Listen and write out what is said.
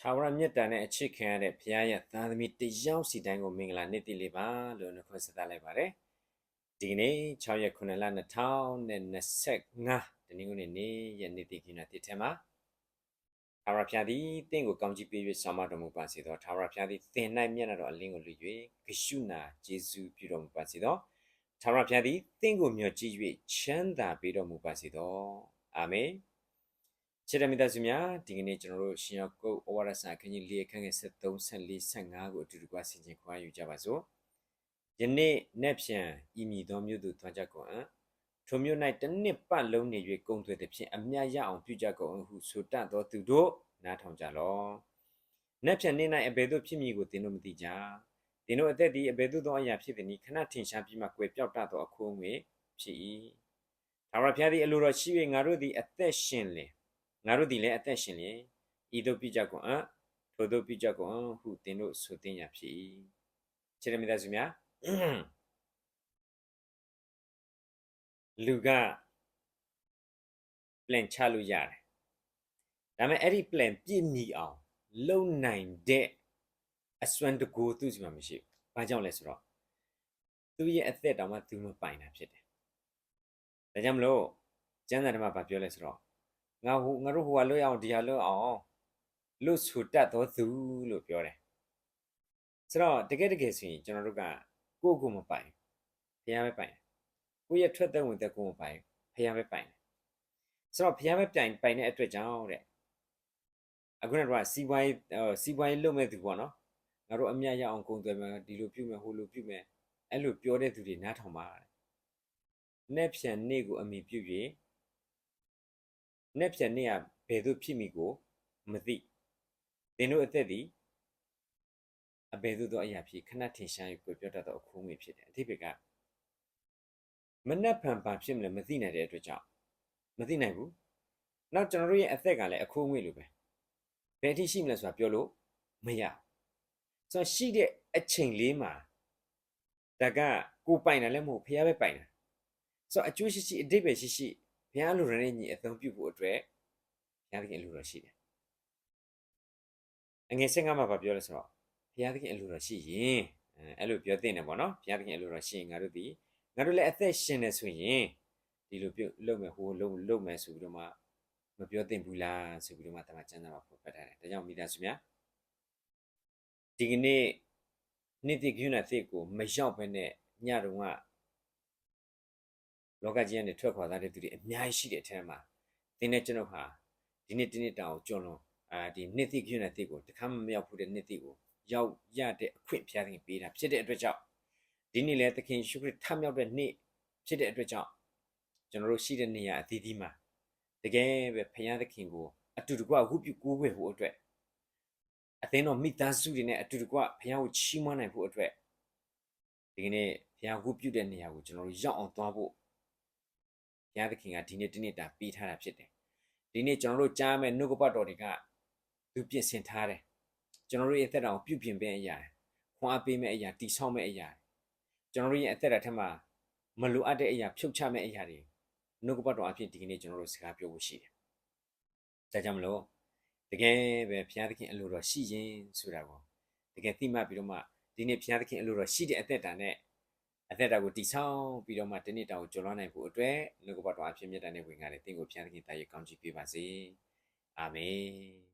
ထာဝရမြတ်တာနဲ့အချစ်ခံရတဲ့ဘုရားရဲ့သားသမီးတယောက်စီတိုင်းကိုမင်္ဂလာနေ့တည်လေးပါလို့နှုတ်ခွန်းဆက်သလိုက်ပါတယ်ဒီကနေ့6ရက်9လ2025တနင်္ဂနွေနေ့ရက်နေ့တည်ခင်းတဲ့တစ်ထဲမှာထာဝရဘုရားသည်တင့်ကိုကောင်းချီးပေး၍ဆောင်မတော်မူပါစေသောထာဝရဘုရားသည်သင်၌မျက်နှာတော်အလင်းကိုလူ၍ဂရှုနာယေရှုပြုတော်မူပါစေသောထာဝရဘုရားသည်တင့်ကိုမျှော်ကြည့်၍ချမ်းသာပေးတော်မူပါစေသောအာမင် ချစ်တဲ့မိသားစုများဒီကနေ့ကျွန်တော်တို့ရှင်ရောက်ကုတ်ဩဝါဒစာအခန်းကြီး၄အခန်းငယ်73 74 75ကိုအတူတူကဆင်ခြင်ခွာယူကြပါစို့ယနေ့နေ့ဖြန်ဤမည်သောမြို့သို့သွားကြကုန်အံ့ထိုမြို့၌တစ်နှစ်ပတ်လုံးနေ၍ကုန်သွယ်သည်ဖြင့်အမြတ်ရအောင်ပြုကြကုန်အံ့ဟုဆိုတတ်သောသူတို့နားထောင်ကြလော့နေ့ဖြန်နေ့၌အဘယ်သို့ဖြစ်မည်ကိုသင်တို့မသိကြသင်တို့အသက်သည်အဘယ်သို့သောအရာဖြစ်သည်နည်းခဏထင်ရှားပြီးမှကွယ်ပြောက်တတ်သောအခိုးငွေဖြစ်၏ဒါဝရဖျားသည်အလိုတော်ရှိ၍ငါတို့သည်အသက်ရှင်လင် ငါတို့သည်လည်းအသက်ရှင်လျင်ဤသို့ပြုကြကုန်အံ့ထိုသို့ပြုကြကုန်အံ့ဟုသင်တို့ဆိုသင်ရဖြစ်၏ခြေရမိသားစုများလူက plan ချလို့ရတယ်ဒါပေမဲ့အဲ့ဒီ plan ပြည့်မီအောင်လုံနိုင်တဲ့အစွမ်းတကူသူ့စီမှာမရှိဘူးဘာကြောင့်လဲဆိုတော့သူ့ရဲ့အသက်တောင်မှသူမပိုင်တာဖြစ်တယ်ဒါကြောင့်မလို့ကျမ်းစာထဲမှာဗာပြောလဲဆိုတော့ ငါဟိုငါတို့ဟိုကလွတ်အောင်ဒီဟာလွတ်အောင်လွတ်ဆူတတ်သောသူလို့ပြောတယ်ဆိုတော့တကယ်တကယ်ဆိုရင်ကျွန်တော်တို့ကကိုယ့်ကိုယ်မပိုင်ဘုရားပဲပိုင်ကိုယ့်ရဲ့ထွက်သက်ဝင်သက်ကိုယ်မပိုင်ဘုရားပဲပိုင်ဆိုတော့ဘုရားပဲပိုင်ပိုင်တဲ့အတွက်ကြောင့်တဲ့အခုနကတော့စီးပွားရေးစီးပွားရေးလုပ်မဲ့သူပေါ့နော်ငါတို့အမြတ်ရအောင်ကုန်သွယ်မယ်ဒီလိုပြုမယ်ဟိုလိုပြုမယ်အဲ့လိုပြောတဲ့သူတွေနားထောင်ပါတဲ့နေ့ဖြန်နေ့ကိုအမိပြု၍ နေ့ဖြန်နေ့ကဘယ်သို့ဖြစ်မိကိုမသိသင်တို့အသက်သည်အဘယ်သို့သောအရာဖြစ်ခဏထင်ရှား၍ကိုပြောတတ်သောအခုငွေဖြစ်တယ်အဓိပ္ပာယ်ကမနှက်ဖန်ပါဖြစ်မလဲမသိနိုင်တဲ့အတွက်ကြောင့်မသိနိုင်ဘူးနောက်ကျွန်တော်တို့ရဲ့အသက်ကလည်းအခုငွေလိုပဲဘယ်အထိရှိမလဲဆိုတာပြောလို့မရဆိုတော့ရှိတဲ့အချိန်လေးမှာဒါကကိုပိုင်တယ်လည်းမဟုတ်ဖះပဲပိုင်တယ်ဆိုတော့အကျိုးရှိရှိအဓိပ္ပာယ်ရှိရှိ ဘုရားလူရတဲ့ညီအသုံးပြုဖို့အတွက်ဘုရားသခင်အလိုတော်ရှိတယ်အငယ်၅မှာပြောလဲဆိုတော့ဘုရားသခင်အလိုတော်ရှိရင်အဲ့လိုပြောသင့်တယ်ပေါ့နော်ဘုရားသခင်အလိုတော်ရှိရင်ငါတို့ဒီငါတို့လည်းအသက်ရှင်နေဆိုရင်ဒီလိုပြုလုပ်မယ်ဟိုလုပ်လုပ်မယ်ဆိုပြီးတော့မှမပြောသင့်ဘူးလားဆိုပြီးတော့မှတမန်ကျမ်းစာမှာဖော်ပြထားတယ်ဒါကြောင့်မိသားစုများဒီကနေ့နေ့တိကျုဏသိကိုမရောက်ဘဲနဲ့ညတုန်းက လောကကြီးကနေထွက်ခွာသွားတဲ့သူတွေအများကြီးရှိတဲ့အထက်မှာသင်နဲ့ကျွန်တော်ဟာဒီနေ့ဒီနေ့တောင်ကျွန်တော်အာဒီနှစ်သိကျုဏသိကိုတခါမှမရောက်ဘူးတဲ့နှစ်သိကိုရောက်ရတဲ့အခွင့်ဖျားသခင်ပေးတာဖြစ်တဲ့အတွက်ကြောင့်ဒီနေ့လဲသခင်ရှုခရစ်ထမြောက်တဲ့နေ့ဖြစ်တဲ့အတွက်ကြောင့်ကျွန်တော်တို့ရှိတဲ့နေရာအသီးသီးမှာတကယ်ပဲဖခင်သခင်ကိုအတူတကွဝုပြုကိုးကွယ်ဖို့အတွက်အသင်းတော်မိသားစုတွေနဲ့အတူတကွဘုရားကိုချီးမွမ်းနိုင်ဖို့အတွက်ဒီကနေ့ဘုရားဝုပြုတဲ့နေရာကိုကျွန်တော်တို့ရောက်အောင်သွားဖို့ ဘုရားသခင်ကဒီနေ့ဒီနေ့တာပေးထားတာဖြစ်တယ်ဒီနေ့ကျွန်တော်တို့ကြားမဲ့နှုတ်ကပတ်တော်တွေကသူပြင်ဆင်ထားတယ်ကျွန်တော်တို့ရဲ့အသက်တာကိုပြုပြင်ပေးအရာခွန်အားပေးမဲ့အရာတိဆောက်မဲ့အရာကျွန်တော်တို့ရဲ့အသက်တာထက်မှာမလိုအပ်တဲ့အရာဖြုတ်ချမဲ့အရာတွေနှုတ်ကပတ်တော်အဖြစ်ဒီကနေ့ကျွန်တော်တို့စကားပြောဖို့ရှိတယ်ဒါကြောင့်မလို့တကယ်ပဲဘုရားသခင်အလိုတော်ရှိရင်ဆိုတာကိုတကယ်သိမှတ်ပြီးတော့မှဒီနေ့ဘုရားသခင်အလိုတော်ရှိတဲ့အသက်တာနဲ့ အသက်တာကိုတည်ဆောက်ပြီးတော့မှတနေ့တာကိုကျော်လွှမ်းနိုင်ဖို့အတွက်နှုတ်ကပတ်တော်အဖြစ်မြတ်တဲ့ဝင်ကားတဲ့သင်ကိုဘုရားသခင်တာရကောင်းချီးပေးပါစေအာမင်